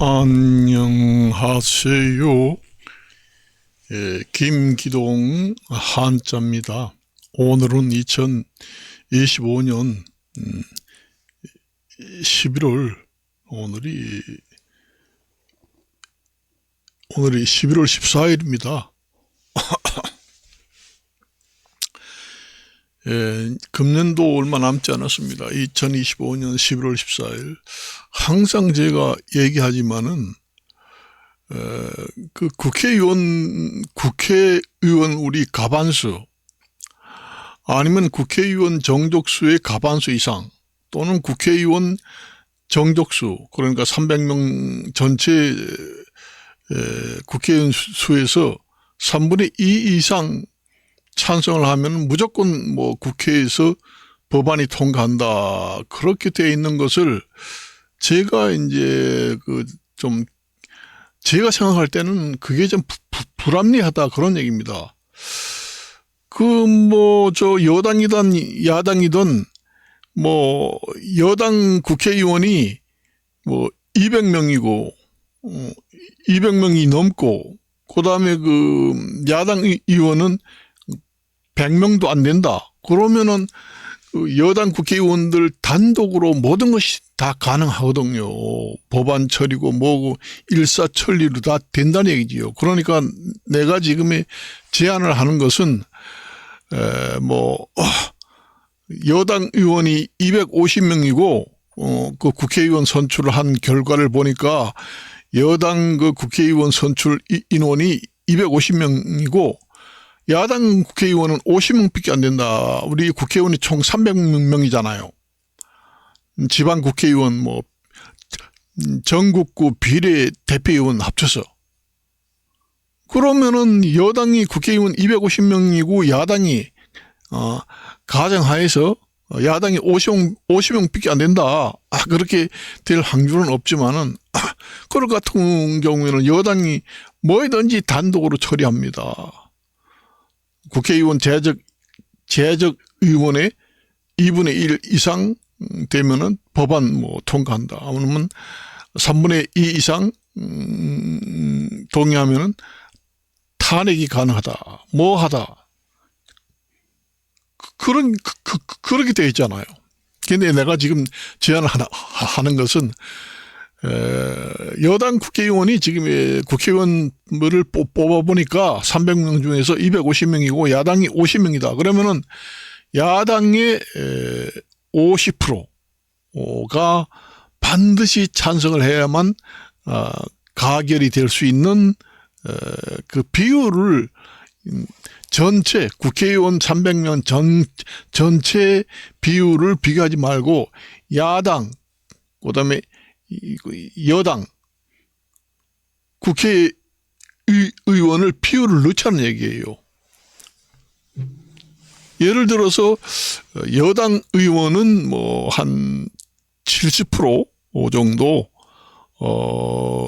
안녕하세요. 예, 김기동 한자입니다. 오늘은 2025년 11월 오늘이 오늘이 11월 14일입니다. 예, 금년도 얼마 남지 않았습니다. 2025년 11월 14일. 항상 제가 얘기하지만은, 에, 그 국회의원, 국회의원 우리 가반수, 아니면 국회의원 정족수의 가반수 이상, 또는 국회의원 정족수, 그러니까 300명 전체 에, 국회의원 수에서 3분의 2 이상 찬성을 하면 무조건 뭐 국회에서 법안이 통과한다. 그렇게 되어 있는 것을 제가 이제 그 좀 제가 생각할 때는 그게 좀 부, 부, 불합리하다 그런 얘기입니다. 그 뭐 저 여당이든 야당이든 뭐 여당 국회의원이 뭐 200명이고 어 200명이 넘고 그다음에 그 야당 의원은 100명도 안 된다. 그러면은 그 여당 국회의원들 단독으로 모든 것이 다 가능하거든요. 법안 처리고 뭐고 일사천리로 다 된다는 얘기지요. 그러니까 내가 지금의 제안을 하는 것은 에뭐 여당 의원이 250명이고 어그 국회의원 선출을 한 결과를 보니까 여당 그 국회의원 선출 인원이 250명이고 야당 국회의원은 50명밖에 안 된다. 우리 국회의원이 총 300명이잖아요. 지방 국회의원 뭐 전국구 비례 대표의원 합쳐서 그러면은 여당이 국회의원 250명이고 야당이 어 가정하에서 야당이 50명 50명밖에 안 된다. 아, 그렇게 될 확률은 없지만은 아, 그럴 같은 경우에는 여당이 뭐든지 단독으로 처리합니다. 국회의원 재적 재적 의원의 2분의 1 이상 되면은 법안 뭐 통과한다. 아니면 3분의 2 이상 음, 동의하면은 탄핵이 가능하다. 뭐 하다. 그런 그, 그, 그렇게 되어 있잖아요. 근데 내가 지금 제안을 하나, 하는 것은 여당 국회의원이 지금 국회의원을 뽑아보니까 300명 중에서 250명이고 야당이 50명이다. 그러면은 야당의 50%가 반드시 찬성을 해야만 어, 가결이 될 수 있는 그 비율을 전체 국회의원 300명 전 전체 비율을 비교하지 말고 야당 그다음에 여당 국회의원을 비율을 넣자는 얘기예요. 예를 들어서 여당 의원은 뭐 한 70% 정도 어,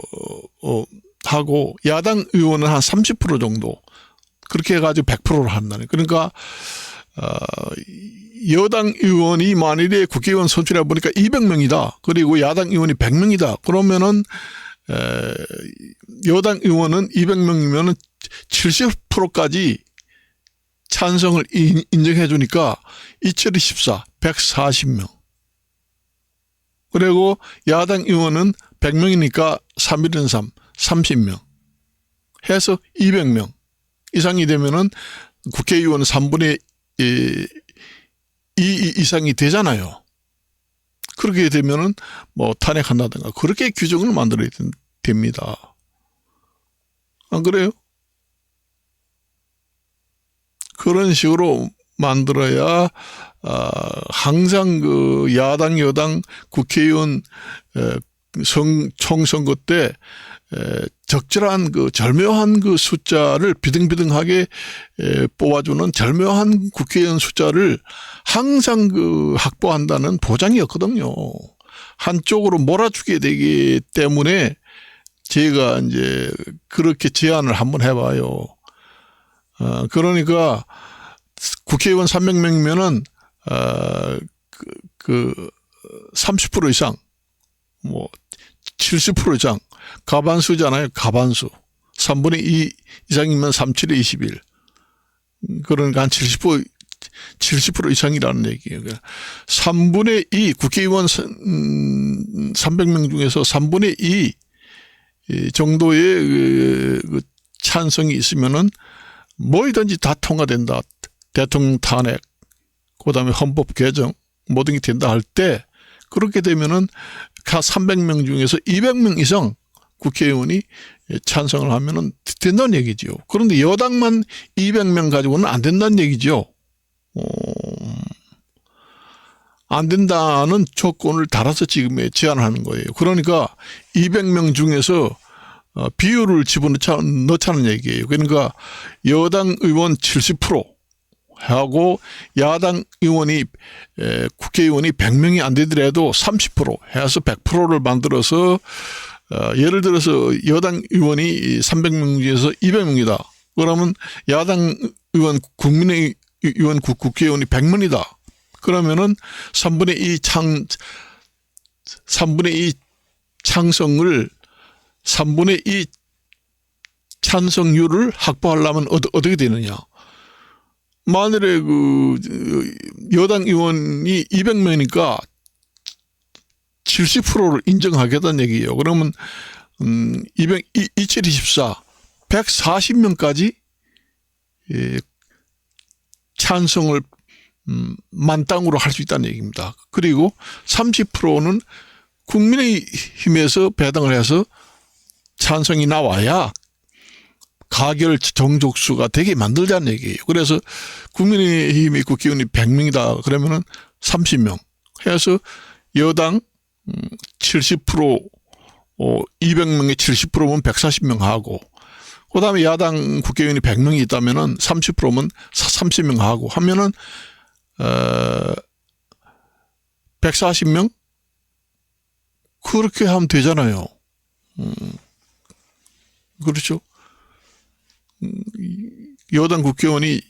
어 하고 야당 의원은 한 30% 정도 그렇게 해가지고 100%를 한다는 그러니까 어, 여당 의원이 만일에 국회의원 선출해 보니까 200명이다. 그리고 야당 의원이 100명이다. 그러면은 에, 여당 의원은 200명이면은 70%까지 찬성을 인정해 주니까 2724 140명. 그리고 야당 의원은 100명이니까 3일은 3 30명. 해서 200명 이상이 되면은 국회의원 3분의 이 이상이 되잖아요. 그렇게 되면은 뭐 탄핵한다든가 그렇게 규정을 만들어야 됩니다. 안 그래요? 그런 식으로 만들어야 아, 항상 그 야당 여당 국회의원 성 총선거 때 적절한 그 절묘한 그 숫자를 비등비등하게 뽑아주는 절묘한 국회의원 숫자를 항상 그 확보한다는 보장이었거든요. 한쪽으로 몰아주게 되기 때문에 제가 이제 그렇게 제안을 한번 해봐요. 어, 그러니까 국회의원 300명이면은, 어, 그, 그, 30% 이상, 뭐, 70% 이상, 가반수잖아요. 가반수. 3분의 2 이상이면 3, 7에 21. 그러니까 한 70%, 70% 이상이라는 얘기예요. 그러니까 3분의 2 국회의원 선- 음, 300명 중에서 3분의 2이 정도의 그, 그 찬성이 있으면은 뭐이든지 다 통과된다. 대통령 탄핵, 그 다음에 헌법 개정, 모든 게 된다 할 때, 그렇게 되면은 각 300명 중에서 200명 이상 국회의원이 찬성을 하면은 된다는 얘기죠. 그런데 여당만 200명 가지고는 안 된다는 얘기죠. 어, 안 된다는 조건을 달아서 지금 제안하는 거예요. 그러니까 200명 중에서 어, 비율을 집어넣자, 넣자는 얘기예요. 그러니까 여당 의원 70% 하고 야당 의원이 에, 국회의원이 100명이 안 되더라도 30% 해서 100%를 만들어서 어, 예를 들어서 여당 의원이 300명 중에서 200명이다. 그러면 야당 의원 국민의 의원 국- 국회의원이 100명이다. 그러면은 3분의 2 창, 3분의 2 창성을 3분의 2 찬성률을 확보하려면 어, 어떻게 되느냐. 만일에 그 여당 의원이 200명이니까 70%를 인정하겠다는 얘기예요. 그러면 음, 200, 2724 140명까지 예, 찬성을 음, 만땅으로 할 수 있다는 얘기입니다. 그리고 30%는 국민의힘에서 배당을 해서 찬성이 나와야 가결 정족수가 되게 만들자는 얘기예요. 그래서 국민의힘이 국회의원이 100명이다 그러면은 30명 해서 여당 70% 어, 200명에 70%면 140명 하고 그다음에 야당 국회의원이 100명이 있다면은 30%면 30명 하고 하면은 어 140명 그렇게 하면 되잖아요. 음, 그렇죠. 음, 이- 여당 국회의원이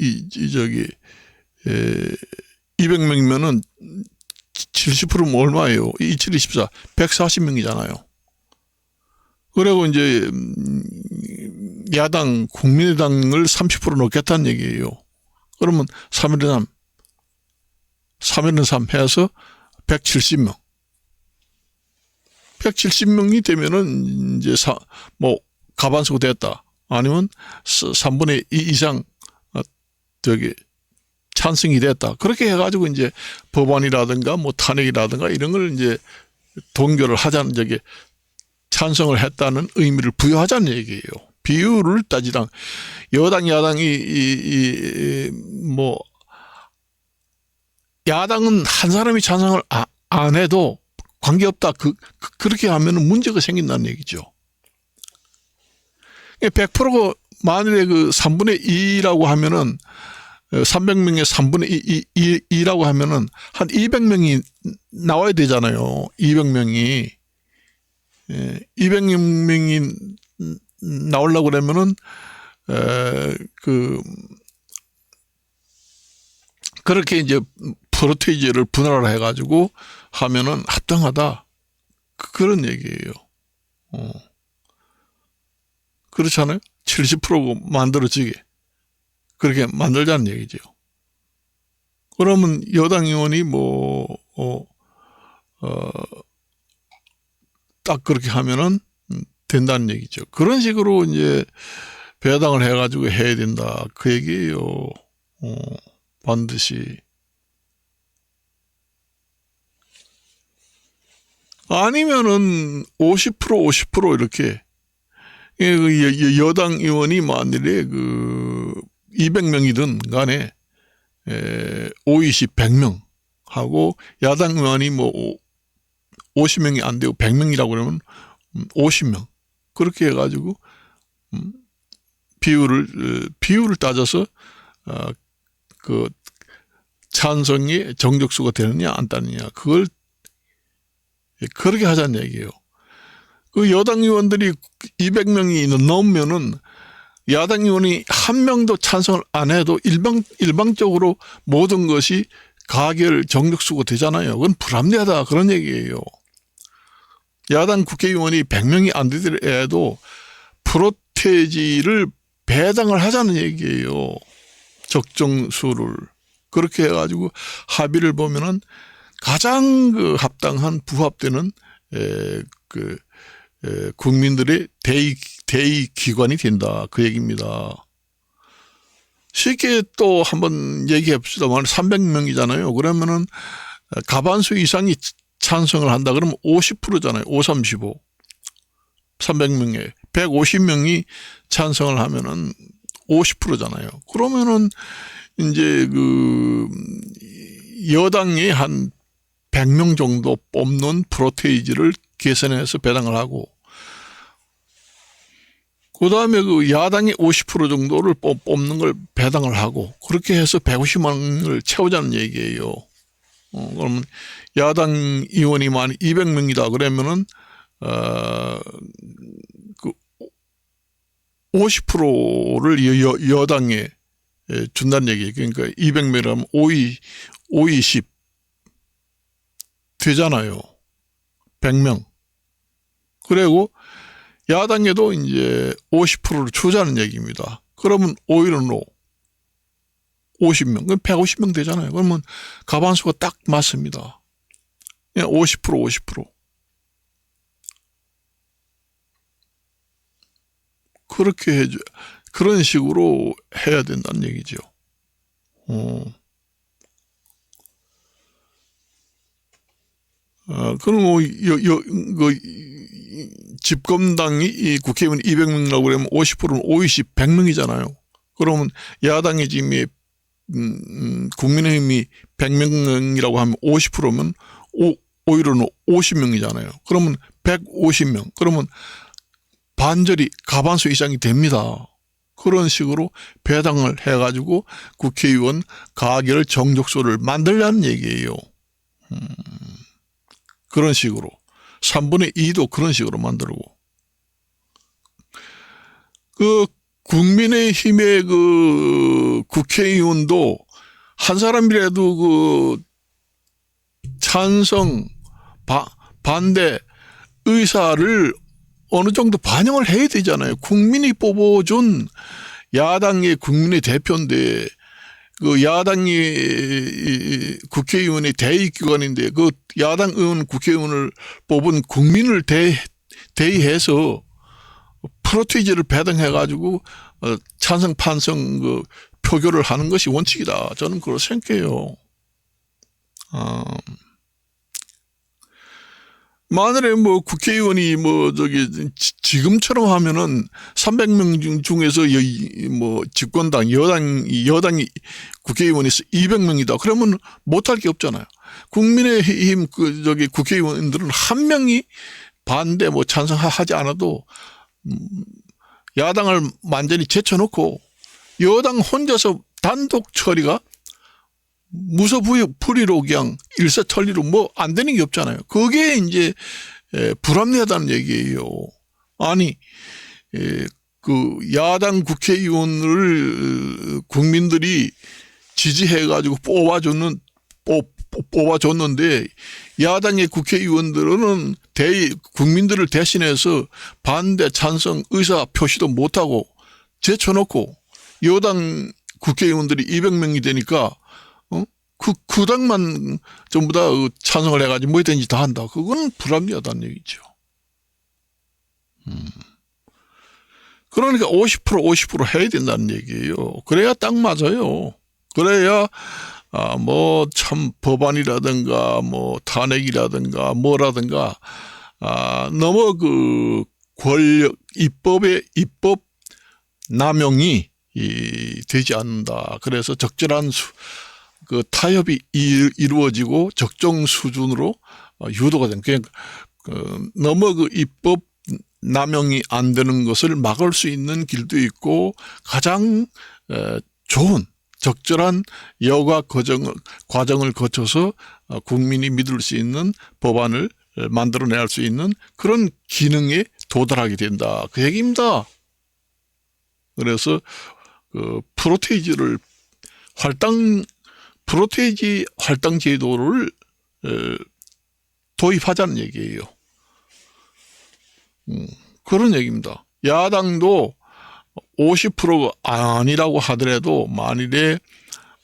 이, 이 저기 에 200명이면은 70%면 얼마예요? 2724 140명이잖아요. 그리고 이제 음, 야당 국민의당을 30% 넣겠다는 얘기예요. 그러면 3일은 3, 3일은 3 해서 170명. 170명이 되면은 이제 사, 뭐 가반수가 됐다. 아니면 3분의 2 이상 어, 저기 찬성이 됐다. 그렇게 해가지고 이제 법안이라든가 뭐 탄핵이라든가 이런 걸 이제 동결을 하자는 저기 찬성을 했다는 의미를 부여하자는 얘기예요. 비율을 따지랑 여당 야당이 이, 이, 뭐 야당은 한 사람이 찬성을 아- 안 해도 관계없다. 그, 그, 렇게 하면 문제가 생긴다는 얘기죠. 100%가 만일에 그 3분의 2라고 하면은 300명의 3분의 2, 2, 2 라고 하면은 한 200명이 나와야 되잖아요. 200명이. 예, 200명이 나오려고 그러면은, 에, 그, 그렇게 이제 프로테이지를 분할을 해가지고 하면은 합당하다. 그- 그런 얘기예요. 어. 그렇잖아요? 70% 만들어지게. 그렇게 만들자는 얘기죠. 그러면 여당 의원이 뭐, 어, 어, 딱 그렇게 하면은 음, 된다는 얘기죠. 그런 식으로 이제 배당을 해가지고 해야 된다. 그 얘기예요. 어, 반드시. 아니면은 50% 50% 이렇게 예, 그 여당 의원이 만일에 그 200명이든 간에 에, 5, 20, 100명 하고 야당 의원이 뭐 50명이 안 되고 100명이라고 그러면 음, 50명 그렇게 해가지고 음, 비율을 어, 비율을 따져서 어, 그 찬성이 정적수가 되느냐 안 되느냐 그걸 그렇게 하자는 얘기예요. 그 여당 의원들이 200명이 넘으면은 야당 의원이 한 명도 찬성을 안 해도 일방 일방적으로 모든 것이 가결 정력수가 되잖아요. 그건 불합리하다 그런 얘기예요. 야당 국회의원이 100명이 안 되더라도 프로테지를 배당을 하자는 얘기예요. 적정 수를. 그렇게 해가지고 합의를 보면은 가장 그 합당한 부합되는 에, 그 에, 국민들의 대의 대의 기관이 된다 그 얘기입니다. 쉽게 또 한번 얘기해 봅시다만 300명이잖아요. 그러면은 가반수 이상이 찬성을 한다 그러면 50%잖아요. 5, 35. 300명에 150명이 찬성을 하면은 50%잖아요. 그러면은 이제 그 여당이 한 100명 정도 뽑는 프로테이지를 계산해서 배당을 하고 그 다음에 그 야당이 50% 정도를 뽑- 뽑는 걸 배당을 하고 그렇게 해서 150만을 채우자는 얘기예요. 어, 그러면 야당 의원이 만 200명이다 그러면은 어, 그 50%를 여, 여, 여당에 예, 준다는 얘기예요. 그러니까 200명이라면 5이 5이 10 되잖아요. 100명. 그리고 야당에도 이제 50%를 주자는 얘기입니다. 그러면 오히려 노 50명, 그럼 150명 되잖아요. 그러면 가반수가 딱 맞습니다. 그냥 50% 50%. 그렇게 해줘 그런 식으로 해야 된다는 얘기죠. 어. 어, 그럼 뭐, 여, 여, 그, 이- 집권당이 이 국회의원 200명이라고 그러면 50%는 520, 100명이잖아요. 그러면 야당이 지금 이, 음, 음, 국민의힘이 100명이라고 하면 50%면 오, 오히려는 50명이잖아요. 그러면 150명. 그러면 반절이 가반수 이상이 됩니다. 그런 식으로 배당을 해가지고 국회의원 가결 정족수를 만들라는 얘기예요. 음, 그런 식으로. 3분의 2도 그런 식으로 만들고. 그 국민의힘의 그 국회의원도 한 사람이라도 그 찬성, 바, 반대 의사를 어느 정도 반영을 해야 되잖아요. 국민이 뽑아준 야당의 국민의 대표인데 그 야당이 이- 국회의원의 대의기관인데 그 야당 의원 국회의원을 뽑은 국민을 대, 대의해서 프로테이지를 배당해가지고 어, 찬성 판성 그 표결을 하는 것이 원칙이다. 저는 그렇게 생각해요. 아, 만일에 뭐 국회의원이 뭐 저기 지- 지금처럼 하면은 300명 중- 중에서 여, 이- 뭐 집권당 여당 여당이 국회의원이 200명이다. 그러면 못할 게 없잖아요. 국민의힘 그 저기 국회의원들은 한 명이 반대 뭐 찬성하지 않아도 음, 야당을 완전히 제쳐놓고 여당 혼자서 단독 처리가 무소불위로 그냥 일사천리로 뭐 안 되는 게 없잖아요. 그게 이제 에, 불합리하다는 얘기예요. 아니 에, 그 야당 국회의원을 국민들이 지지해가지고 뽑아줬는 뽑, 뽑아줬는데 야당의 국회의원들은 대 국민들을 대신해서 반대 찬성 의사 표시도 못하고 제쳐놓고 여당 국회의원들이 200명이 되니까 어? 그, 그 당만 전부 다 찬성을 해가지고 뭐든지 다 한다. 그건 불합리하다는 얘기죠. 음. 그러니까 50% 50% 해야 된다는 얘기예요. 그래야 딱 맞아요. 그래야 아, 뭐, 참, 법안이라든가, 뭐, 탄핵이라든가, 뭐라든가, 아, 너무 그, 권력, 입법의, 입법 남용이, 이, 되지 않는다. 그래서 적절한 수, 그 타협이 이, 이루어지고 적정 수준으로 어, 유도가 된, 그냥, 그, 너무 그 입법 남용이 안 되는 것을 막을 수 있는 길도 있고, 가장, 에, 좋은, 적절한 여과 과정을, 과정을 거쳐서 어, 국민이 믿을 수 있는 법안을 어, 만들어낼 수 있는 그런 기능에 도달하게 된다. 그 얘기입니다. 그래서 그 프로테이지를 활당 프로테이지 활당 제도를 어, 도입하자는 얘기예요. 음, 그런 얘기입니다. 야당도 50%가 아니라고 하더라도 만일에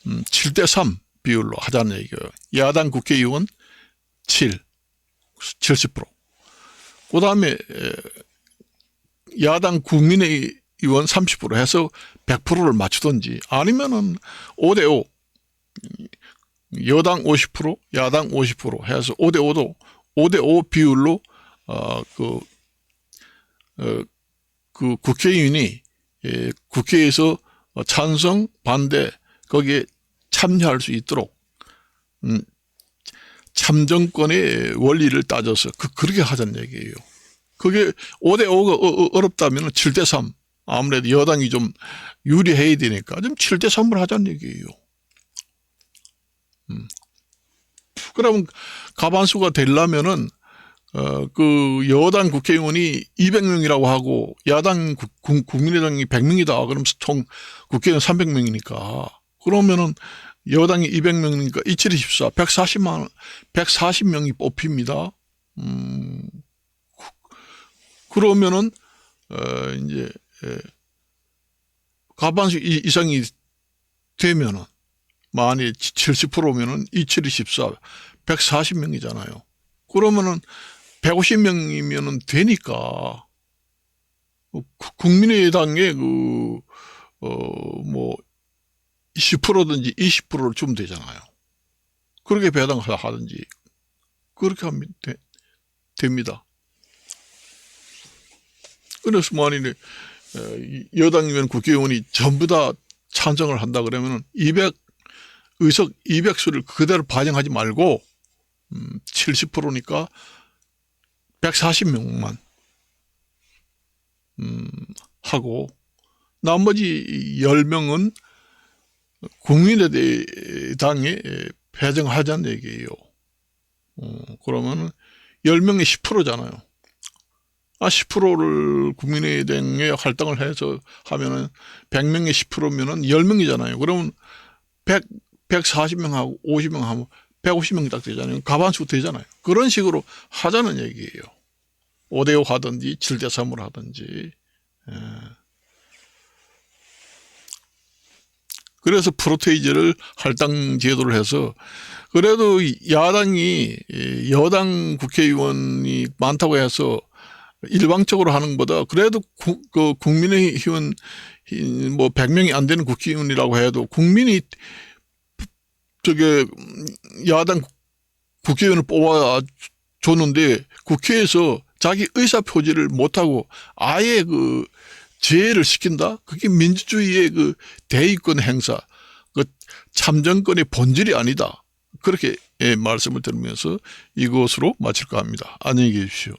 음, 7대3 비율로 하자는 얘기예요. 야당 국회의원 7, 70%. 그 다음에 야당 국민의의원 30% 해서 100%를 맞추든지 아니면은 5대5 여당 50% 야당 50% 해서 5대5도 5대5 비율로 어 그 어, 그 국회의원이 예, 국회에서 찬성 반대 거기에 참여할 수 있도록 음, 참정권의 원리를 따져서 그 그렇게 하자는 얘기예요. 그게 5대 5가 어렵다면 7대 3 아무래도 여당이 좀 유리해야 되니까 좀 7대 3을 하자는 얘기예요. 음. 그러면 가반수가 되려면은 어, 그 여당 국회의원이 200명이라고 하고 야당 국, 국- 국민의당이 100명이다. 그럼 총 국회의원 300명이니까 그러면은 여당이 200명이니까 2724 140만 140명이 뽑힙니다. 음. 그러면은 어 이제 예, 가반수 이- 이상이 되면은 만약 70%면은 2724 140명이잖아요. 그러면은 150명이면은 되니까 그 국민의당의 그, 어, 뭐, 10%든지 20%를 주면 되잖아요. 그렇게 배당하든지, 그렇게 하면 되, 됩니다. 그래서 만일에, 어, 이 여당이면 국회의원이 전부 다 찬성을 한다 그러면은 200, 의석 200수를 그대로 반영하지 말고, 음, 70%니까 140명만 음, 하고 나머지 10명은 국민의당에 배정하자는 얘기예요. 어, 그러면은 10명이 10%잖아요. 아, 10%를 국민의당에 할당을 해서 하면은 100명에 10%면은 10명이잖아요. 그러면 100, 140명하고 50명 하면 150명 딱 되잖아요. 가반수 되잖아요. 그런 식으로 하자는 얘기예요. 5대5 하든지 7대3으로 하든지. 예. 그래서 프로테이즈를 할당 제도를 해서 그래도 야당이 여당 국회의원이 많다고 해서 일방적으로 하는 것보다 그래도 구, 그 국민의힘은 뭐 100명이 안 되는 국회의원이라고 해도 국민이 저게 야당 국회의원을 뽑아 줬는데 국회에서 자기 의사 표지를 못하고 아예 그 제해를 시킨다? 그게 민주주의의 그 대의권 행사, 그 참정권의 본질이 아니다. 그렇게 예, 말씀을 드리면서 이것으로 마칠까 합니다. 안녕히 계십시오.